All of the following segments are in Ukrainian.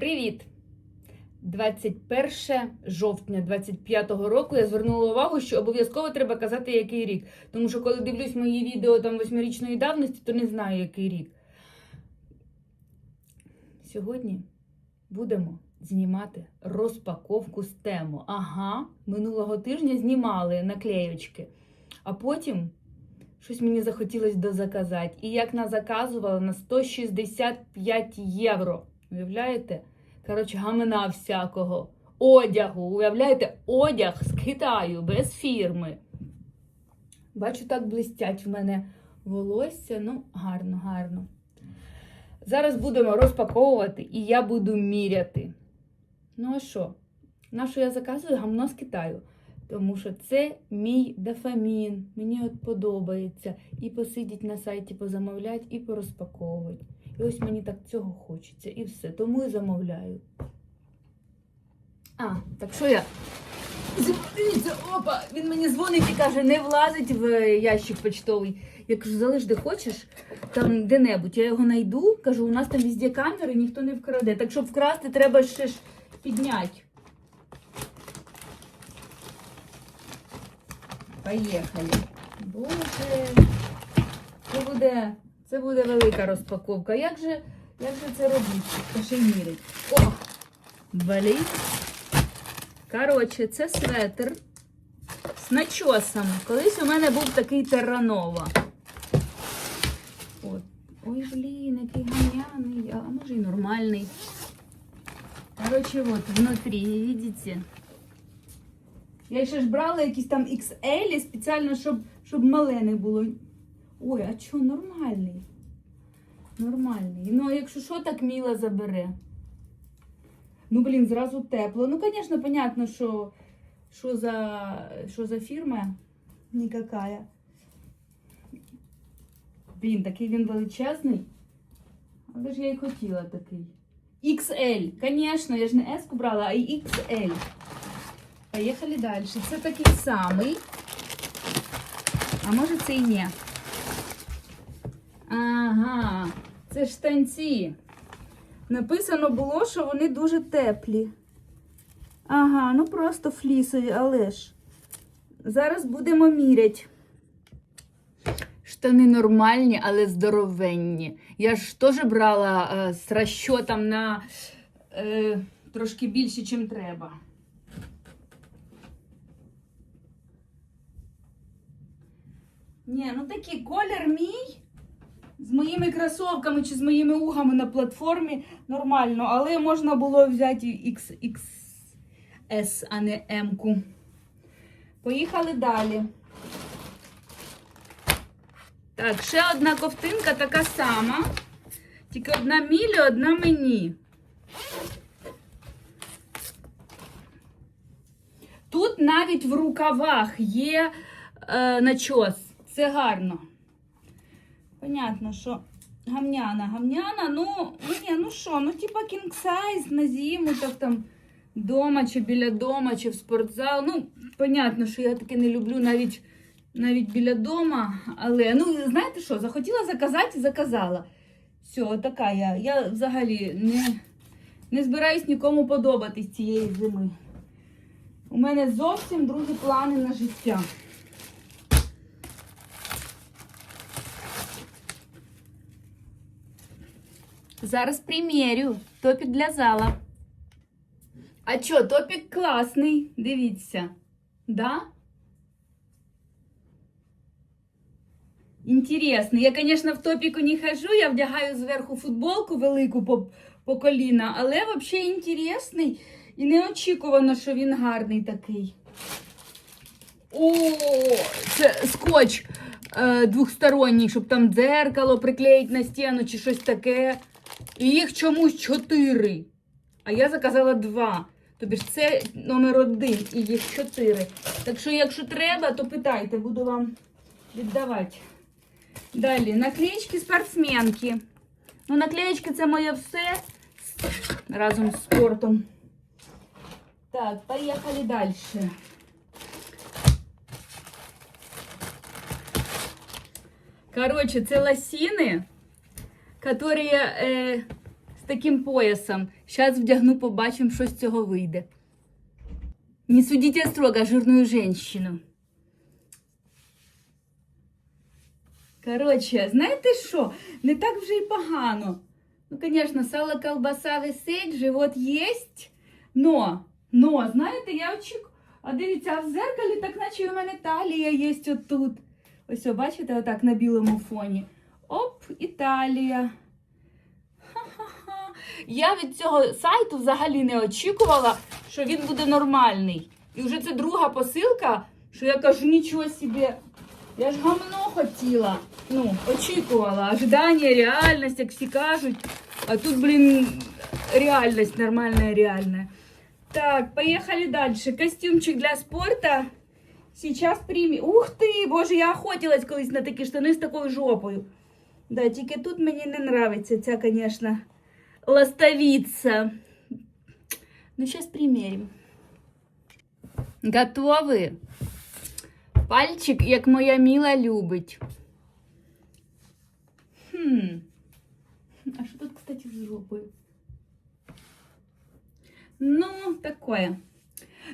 Привіт! 21 жовтня 25-го року я звернула увагу, що обов'язково треба казати, який рік. Тому що коли дивлюсь мої відео там восьмирічної давності, то не знаю, який рік. Сьогодні будемо знімати розпаковку з тему. Ага, минулого тижня знімали наклеючки, а потім щось мені захотілося дозаказати. І як назаказувала на 165 євро. Уявляєте? Коротше, гамна всякого. Одягу. Уявляєте, одяг з Китаю, без фірми. Бачу, так блистять в мене волосся. Ну, гарно, гарно. Зараз будемо розпаковувати і я буду міряти. Ну а що? На що я заказую гамно з Китаю? Тому що це мій дофамін. Мені от подобається. І посидіть на сайті, позамовляти, і порозпаковувати. І ось мені так цього хочеться. І все. Тому і замовляю. А, так що я? Дивіться, опа! Він мені дзвонить і каже, не влазить в ящик почтовий. Я кажу, залиш де хочеш, там де-небудь. Я його знайду, кажу, у нас там везде камери, ніхто не вкраде. Так щоб вкрасти, треба ще ж підняти. Поїхали. Боже, це буде, це буде велика розпаковка. Як же, як же це робити? Ще. О! Блін. Коротше, це светр з начосом. Колись у мене був такий Терранова. От. Ой, блін, який гамняний, а може і нормальний. Коротше, от внутрі, видите? Я ще ж брала якісь там XL спеціально, щоб, щоб мале не було. Ой, а чого, нормальний? Нормальний. Ну, а якщо що, так Міла забере. Ну, блін, зразу тепло. Ну, звісно, понятно, що, що, за, що за фірма никакая. Блін, такий він величезний. Але ж я й хотіла такий. XL. Звісно, я ж не S брала, а XL. Поїхали далі. Це такий самий. А може це і ні. Ага, це штанці. Написано було, що вони дуже теплі. Ага, ну просто флісові, але ж. Зараз будемо міряти. Штани нормальні, але здоровенні. Я ж теж брала е, з розчотом на е, трошки більше, ніж треба. Ні, ну такий колір мій. З моїми кросовками чи з моїми угами на платформі нормально, але можна було взяти XXS, а не М-ку. Поїхали далі. Так, ще одна ковтинка така сама. Тільки одна мілі, одна мені. Тут навіть в рукавах є е, начос. Це гарно. Понятно, що гамняна, гамняна, ну, ну ні, ну що, ну типа size на зиму, так там дома чи біля дома, чи в спортзал. Ну, понятно, що я таке не люблю навіть, навіть біля дома. Але, ну, знаєте що, захотіла заказати, заказала. Все, така я. Я взагалі не, не збираюсь нікому подобатись цієї зими. У мене зовсім другі плани на життя. Зараз примірю. Топік для зала. А чо, топік класний, дивіться. Да? Інтересний. Я, звісно, в топіку не хожу, я вдягаю зверху футболку велику по, по коліна, але взагалі інтересний і неочікувано, що він гарний такий. О, це скотч е, двохсторонній, щоб там дзеркало приклеїти на стіну чи щось таке. І їх чомусь чотири. А я заказала два. Тобі ж це номер один і їх чотири. Так що, якщо треба, то питайте, буду вам віддавати. Далі, наклеєчки спортсменки. Ну, наклеєчки це моє все разом з спортом. Так, поїхали далі. Короче, це лосіни, которые э, таким поясом. Зараз вдягну, побачимо, що з цього вийде. Не судите строго жирную женщину. Коротше, знаєте що? Не так вже й погано. Ну, звісно, сало, колбаса висить, живот єсть. Но, но, знаєте, я очікую. А дивіться, а в зеркалі так наче у мене талія є отут. Ось, о, бачите, отак на білому фоні. Оп, і талія. Ха-ха-ха. Я від цього сайту взагалі не очікувала, що він буде нормальний. І вже це друга посилка, що я кажу, нічого собі. Я ж гамно хотіла. Ну, очікувала. Ожидання, реальність, як всі кажуть. А тут, блін, реальність нормальная, реальная. Так, поехали дальше. Костюмчик для спорта. Сейчас примі. Ух ти! Боже, я охотилась колись на такі штани з такою жопою. Да, тільки тут мені не нравиться ця, конечно, ластовица. Ну, сейчас примерим. Готові? Пальчик, як моя міла любить. Хм. А що тут, кстати, з? Ну, такое.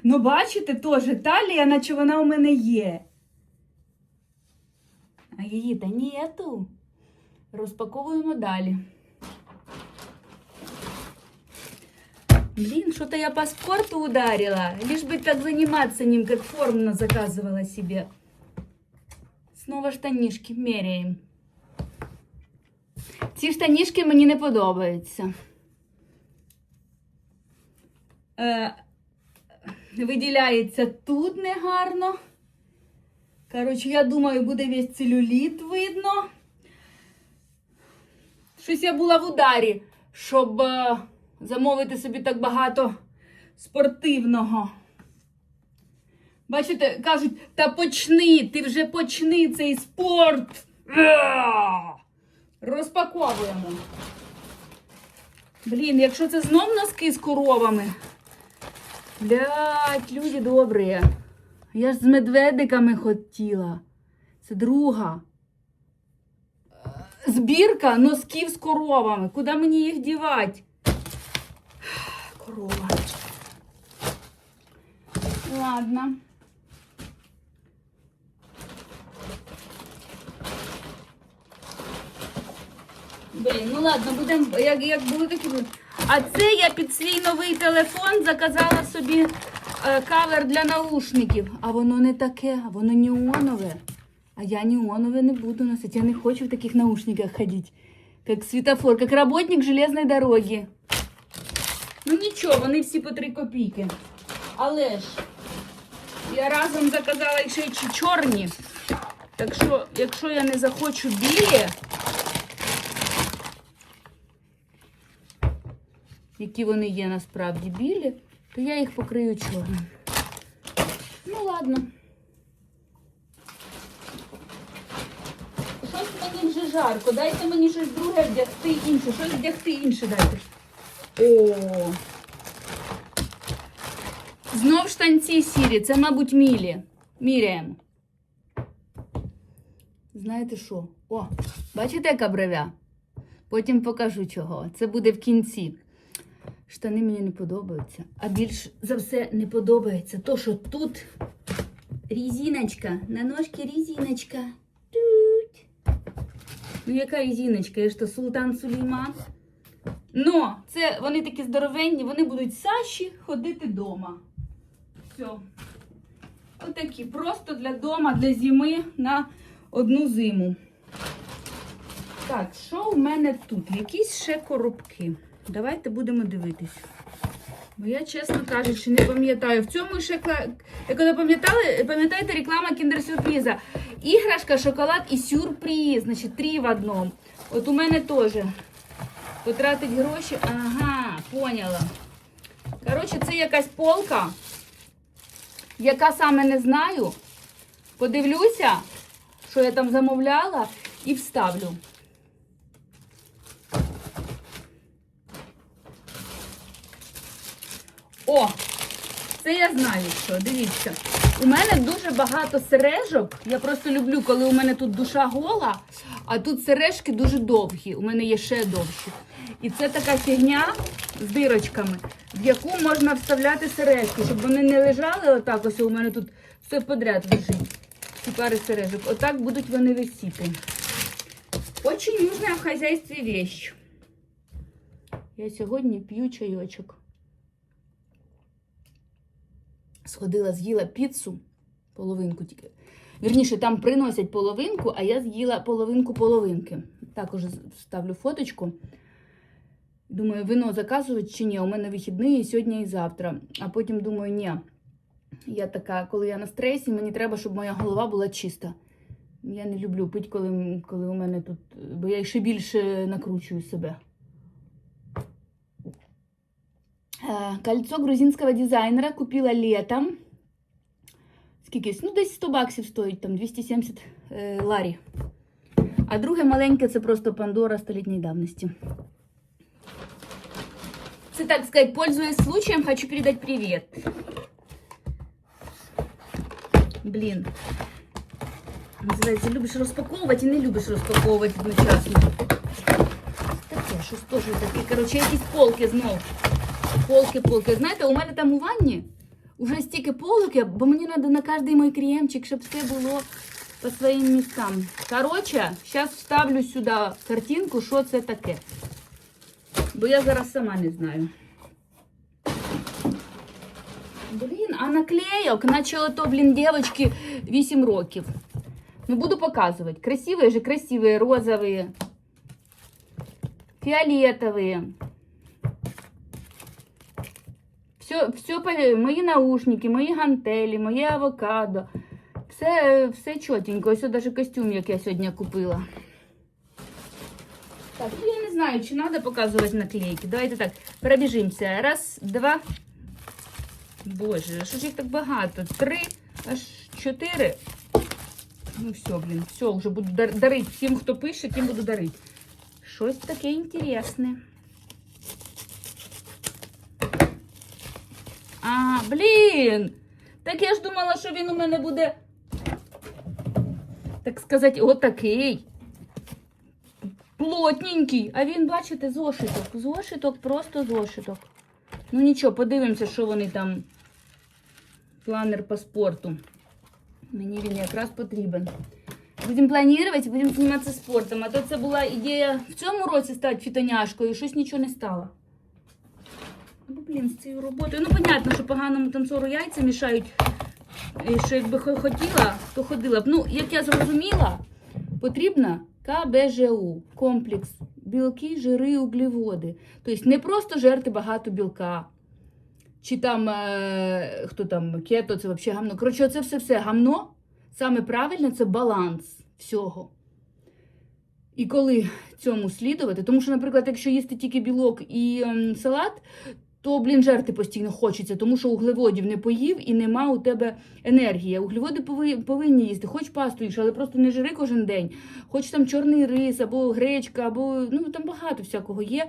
Ну, бачите, теж талія, наче вона у мене є. А її та нету. Розпаковуємо далі. Блин, что-то я по спорту ударила. Лишь бы так заниматься ним, как формно заказывала себе. Снова штанишки меряємо. Ці штанішки мені не подобаються. Е, виділяється тут негарно. Коротше, я думаю, буде весь целюліт видно. Щось я була в ударі, щоб е, замовити собі так багато спортивного. Бачите, кажуть, та почни, ти вже почни цей спорт. Розпаковуємо. Блін, якщо це знов носки з коровами. Блять, люди добрі. Я ж з медведиками хотіла. Це друга. Збірка носків з коровами. Куди мені їх дівати? Корова. Ладно. Блін, ну ладно, будемо, як, як були такі будуть. А це я під свій новий телефон заказала собі е, кавер для наушників. А воно не таке, воно неонове. А я неонове не буду носити. Я не хочу в таких наушниках ходити. Як світофор, як работник железної дороги. Ну нічого, вони всі по 3 копійки. Але ж я разом заказала ще й чорні. Так що, якщо я не захочу білі, які вони є насправді білі, то я їх покрию чорним. Ну, ладно. Щось мені вже жарко. Дайте мені щось друге вдягти інше. Щось вдягти інше дайте. О. Знов штанці сірі. Це, мабуть, мілі. Міряємо. Знаєте що? О, бачите, яка бровя? Потім покажу чого. Це буде в кінці. Штани мені не подобаються. А більш за все не подобається то, що тут різіночка. На ножки різіночка. Ну, яка різіночка? Я ж то Султан Сулейман. Но це вони такі здоровенні, вони будуть Саші ходити вдома. Все. Отакі. Просто для дома, для зими на одну зиму. Так, що у мене тут? Якісь ще коробки. Давайте будемо дивитись. Бо я, чесно кажучи, не пам'ятаю. В цьому ще, ви пам'ятали, пам'ятаєте реклама кіндер-сюрприза. Іграшка, шоколад і сюрприз. Значить, три в одному. От у мене теж. Потратить гроші. Ага, поняла. Коротше, це якась полка, яка саме не знаю. Подивлюся, що я там замовляла, і вставлю. О! Це я знаю, що. Дивіться. У мене дуже багато сережок. Я просто люблю, коли у мене тут душа гола, а тут сережки дуже довгі. У мене є ще довші. І це така фігня з дирочками, в яку можна вставляти сережки, щоб вони не лежали отак. Ось у мене тут все подряд лежить. Ці пари сережок. Отак будуть вони висіти. Очень нужна в хазяйстві вещь. Я сьогодні п'ю чайочок. Сходила, з'їла піцу, половинку тільки. Вірніше, там приносять половинку, а я з'їла половинку половинки. Також ставлю фоточку. Думаю, вино заказувати чи ні. У мене вихідний і сьогодні і завтра. А потім думаю, ні. Я така, коли я на стресі, мені треба, щоб моя голова була чиста. Я не люблю пити, коли, коли у мене тут. Бо я ще більше накручую себе. Кольцо грузинського дизайнера купила летом. Скільки? Ну, десь 100 баксів стоїть, там 270 е, ларі. А друге маленьке це просто Пандора столітньої давності. Це, так сказать, пользуясь случаем, хочу передать привет. Блін. Називається, любиш розпаковувати і не любиш розпаковувати одночасно. Таке, щось теж таке. Коротше, якісь полки знов. Полки, полки. Знаєте, у мене там у ванні уже стільки полок, бо мені треба на кожний мій кремчик, щоб все було по своїм містам. Коротше, зараз вставлю сюди картинку, що це таке. Бо я зараз сама не знаю. Блін, а наклейок, наче ото, блін, дівчатки 8 років. Ну, буду показывать. Красивые же, красивые, розовые, фиолетовые. Все, все, мої наушники, мої гантелі, моє авокадо. Все, все чотенько. Ось навіть костюм, як я сьогодні купила. Так, ну я не знаю, чи треба показувати наклейки. Давайте так, пробіжимося. Раз, два. Боже, що ж їх так багато? Три, аж чотири. Ну все, блін, все, вже буду дар- дарити. Всім, хто пише, тим буду дарити. Щось таке інтересне. А, блін! Так я ж думала, що він у мене буде, так сказати, отакий. Плотненький. А він, бачите, зошиток. Зошиток, просто зошиток. Ну нічого, подивимося, що вони там. Планер по спорту. Мені він якраз потрібен. Будемо планувати, будемо займатися спортом. А то це була ідея в цьому році стати фітоняшкою, і щось нічого не стало. Блін, з цією роботою. Ну, понятно, що поганому танцору яйця мішають. І що якби хотіла, то ходила б. Ну, як я зрозуміла, потрібна КБЖУ, комплекс білки, жири, углеводи. Тобто не просто жерти багато білка. Чи там, е, хто там, кето, це взагалі гамно. Коротше, це все-все гамно. Саме правильне це баланс всього. І коли цьому слідувати, тому що, наприклад, якщо їсти тільки білок і ем, салат, то, блін, жерти постійно хочеться, тому що углеводів не поїв і нема у тебе енергії. Углеводи повинні їсти, хоч пасту їж, але просто не жири кожен день, хоч там чорний рис, або гречка, або ну там багато всякого є.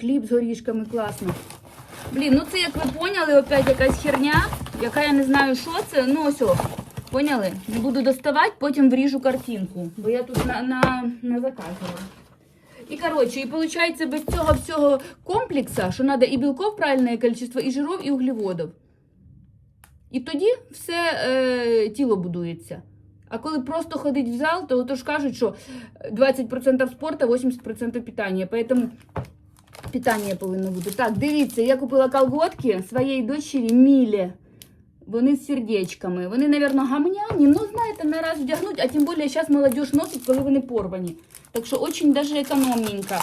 Хліб з горішками класно. Блін, ну це як ви поняли, опять якась херня, яка я не знаю, що це. Ну ось о, поняли? Буду доставати, потім вріжу картинку, бо я тут на, на, на заказувала. І коротше, і виходить, без цього всього комплексу, що треба і білков правильне кількість, і жиров, і углеводів. І тоді все е, тіло будується. А коли просто ходить в зал, то, то ж кажуть, що 20% спорту, 80% питання. Поэтому питання повинно бути. Так, дивіться, я купила колготки своєї дочері Мілі. Вони з сердечками. Вони, мабуть, гамняні, ну, знаєте, не раз вдягнуть, а тим більше зараз молодь носить, коли вони порвані. Так що дуже даже економненько.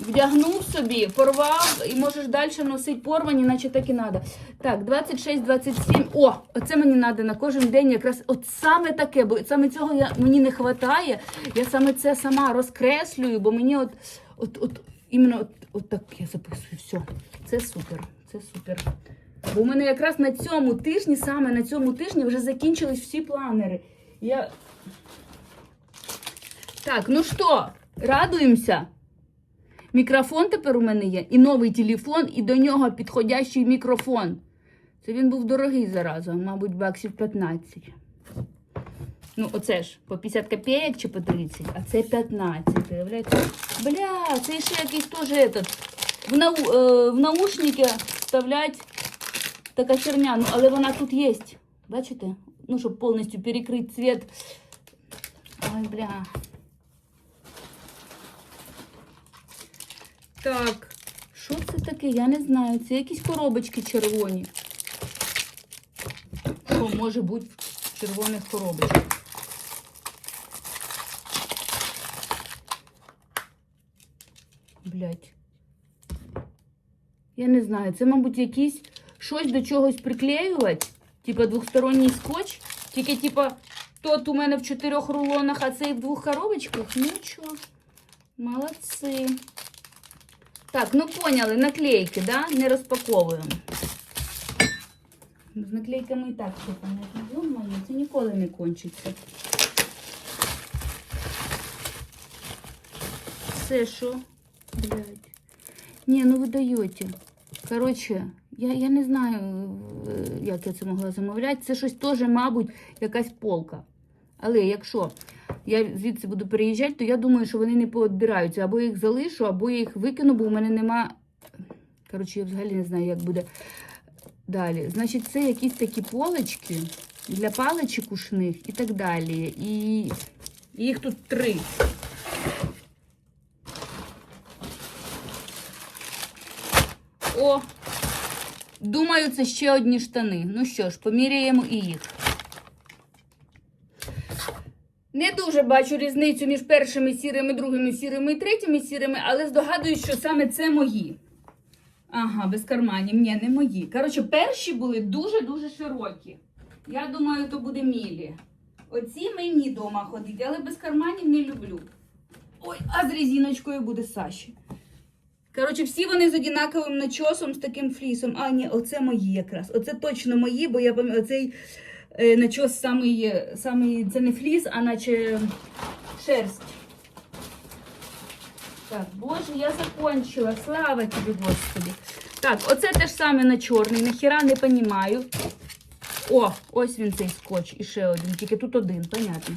Вдягнув собі, порвав і можеш далі носити порвані, наче так і треба. Так, 26, 27. О, оце мені треба на кожен день якраз от саме таке, бо саме цього я, мені не вистачає. Я саме це сама розкреслюю, бо мені от, от, от іменно от, от так я записую. Все. Це супер. Це супер. Бо у мене якраз на цьому тижні, саме на цьому тижні вже закінчились всі планери. Я... Так, ну що, радуємося. Мікрофон тепер у мене є, і новий телефон, і до нього підходящий мікрофон. Це він був дорогий зараза, мабуть, баксів 15. Ну, оце ж по 50 копійок чи по 30, а це 15. Уявляєте? Бля, це ще якийсь теж этот, в, нау, е, в наушники вставлять така херня. Ну, але вона тут є. Бачите? Ну, щоб повністю перекрити цвет. Ой, бля. Так, що це таке? Я не знаю. Це якісь коробочки червоні. Що може бути в червоних коробочках? Блять. Я не знаю. Це, мабуть, якісь щось до чогось приклеювати. Типа двохсторонній скотч. Тільки, типа, тот у мене в чотирьох рулонах, а цей в двох коробочках. Ну чого, молодці. Так, ну поняли, наклейки, да? Не розпаковуємо. З наклейками і так все понятно. Думаю, це ніколи не кончиться. Це що? Блядь. Ні, ну ви даєте. Коротше, я, я не знаю, е, як я це могла замовляти. Це щось теж, мабуть, якась полка. Але якщо я звідси буду переїжджати, то я думаю, що вони не поодбираються. Або я їх залишу, або я їх викину, бо у мене нема. Коротше, я взагалі не знаю, як буде далі. Значить, це якісь такі полочки для паличок ушних і так далі. І їх тут три. О! Думаю, це ще одні штани. Ну що ж, поміряємо і їх. Не дуже бачу різницю між першими сірими, другими сірими і третіми сірими, але здогадуюсь, що саме це мої. Ага, без карманів. Ні, не мої. Коротше, перші були дуже-дуже широкі. Я думаю, то буде мілі. Оці мені вдома ходить, але без карманів не люблю. Ой, а з резиночкою буде Саші. Коротше, всі вони з однаковим начосом, з таким флісом. А, ні, оце мої якраз. Оце точно мої, бо я пам'ятаю, оцей е, начос самий, самий, це не фліс, а наче шерсть. Так, боже, я закончила. Слава тобі, Господи. Так, оце те ж саме на чорний, нахіра не понімаю. О, ось він цей скотч, і ще один, тільки тут один, понятно.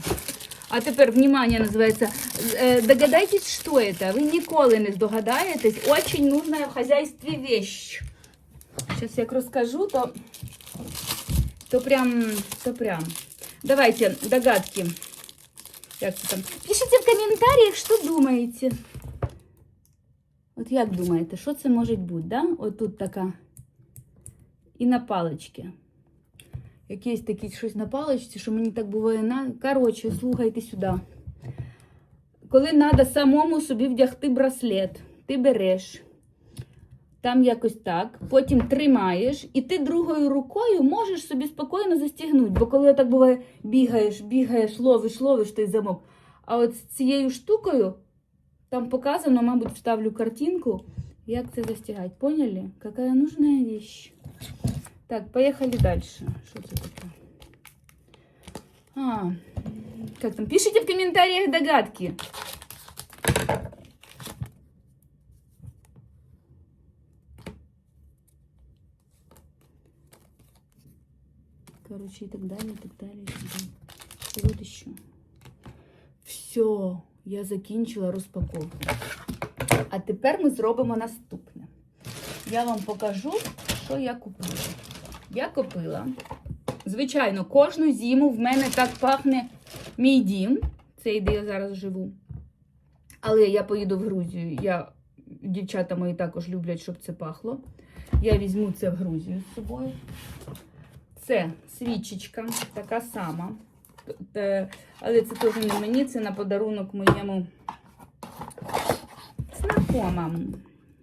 А тепер, внимание, називається. Е, Догадайтесь, що це? Ви ніколи не здогадаєтесь. Очень нужна в хозяйстве вещь. Сейчас як розкажу, то, то прям, то прям. Давайте догадки. Як це там? Пишите в коментарях, що думаєте. От як думаєте, що це може бути, да? От тут така. І на паличці. Якесь таке щось на паличці, що мені так буває на. Коротше, слухайте сюди. Коли треба самому собі вдягти браслет, ти береш. Там якось так, потім тримаєш, і ти другою рукою можеш собі спокійно застігнути. Бо коли так буває, бігаєш, бігаєш, ловиш, ловиш той замок. А от з цією штукою там показано, мабуть, вставлю картинку, як це застігати. Поняли? Какая нужная вещь. Так, поехали дальше. Что это такое? А, как там? Пишите в комментариях догадки. Короче, и так далее, и так далее. И вот еще. Все, я закінчила розпаковку. А тепер ми зробимо наступне. Я вам покажу, що я купила. Я купила. Звичайно, кожну зиму в мене так пахне мій дім. Цей, де я зараз живу. Але я поїду в Грузію. Я, дівчата мої також люблять, щоб це пахло. Я візьму це в Грузію з собою. Це свічечка, така сама. Е, Але це теж не мені, це на подарунок моєму знакомому.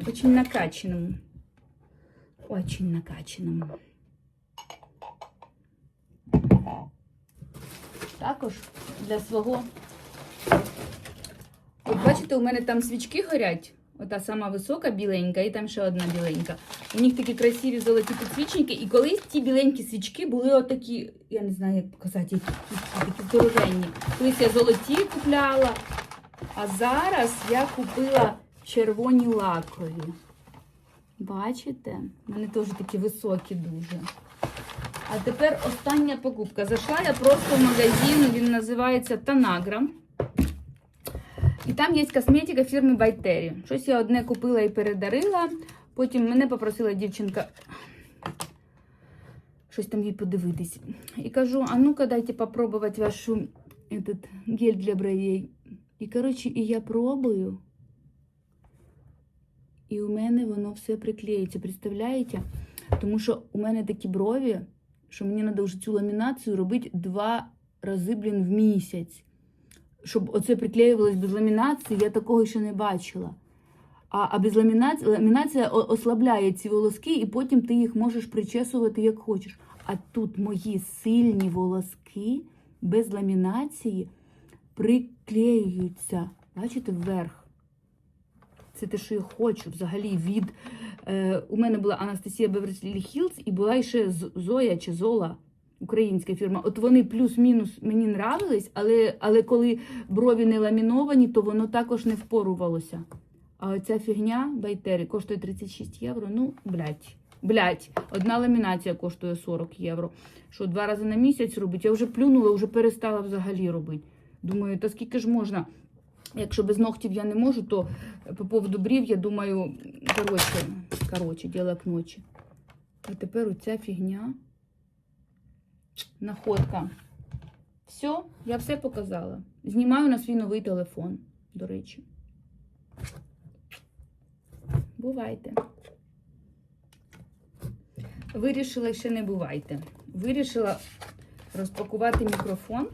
Очень накачанному. Очень накачаному. Також для свого. От бачите, у мене там свічки горять. Ота сама висока біленька, і там ще одна біленька. У них такі красиві золоті підсвічники. І колись ті біленькі свічки були отакі, я не знаю, як показати, які, такі здоровенні. Колись я золоті купляла, а зараз я купила червоні лакові. Бачите? Мене теж такі високі дуже. А тепер остання покупка. Зайшла я просто в магазин, він називається Танаграм. І там є косметика фірми Байтері. Щось я одне купила і передарила. Потім мене попросила дівчинка щось там їй подивитись. І кажу: а ну-ка дайте попробувати вашу этот, гель для бровей. І коротше, і я пробую. І у мене воно все приклеїться. Представляєте? Тому що у мене такі брові, що мені треба вже цю ламінацію робити два рази, блін, в місяць. Щоб оце приклеювалось без ламінації, я такого ще не бачила. А, а без ламінації ламінація ослабляє ці волоски, і потім ти їх можеш причесувати як хочеш. А тут мої сильні волоски без ламінації приклеюються. Бачите, вверх. Це те, що я хочу взагалі від. Е, у мене була Анастасія Беверлі Хілз і була ще Зоя чи Зола, українська фірма. От вони плюс-мінус мені нравились, але, але коли брові не ламіновані, то воно також не впорувалося. А оця фігня Байтері коштує 36 євро. Ну, блядь. Блядь, одна ламінація коштує 40 євро. Що два рази на місяць робить? Я вже плюнула, вже перестала взагалі робити. Думаю, та скільки ж можна? Якщо без ногтів я не можу, то по поводу брів, я думаю, коротше, коротше, діло к ночі. А тепер оця фігня. Находка. Все, я все показала. Знімаю на свій новий телефон, до речі. Бувайте. Вирішила ще не бувайте. Вирішила розпакувати мікрофон.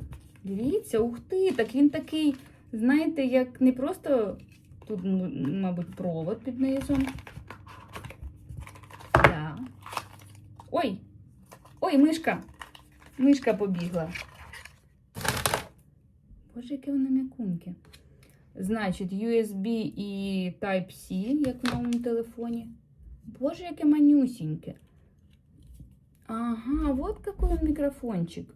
Дивіться, ух ти, так він такий, знаєте, як не просто тут, ну, мабуть, провод під низом. Да. Ой! Ой, мишка! Мишка побігла. Боже, яке воно м'якуньке. Значить, USB і Type-C, як в новому телефоні. Боже, яке манюсіньке. Ага, от какой мікрофончик.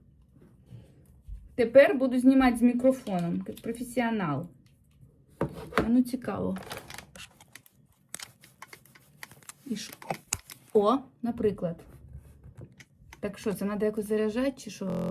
Тепер буду знімати з мікрофоном, як професіонал. А ну цікаво. І що? О, наприклад. Так що, це треба якось заряджати, чи що?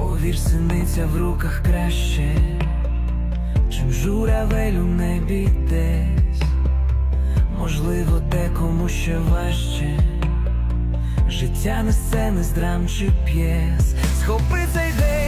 Повір, синиця в руках краще, чим журавель у небі десь. Можливо, декому ще важче. Життя не сцени з драм чи п'єс. Схопи цей день,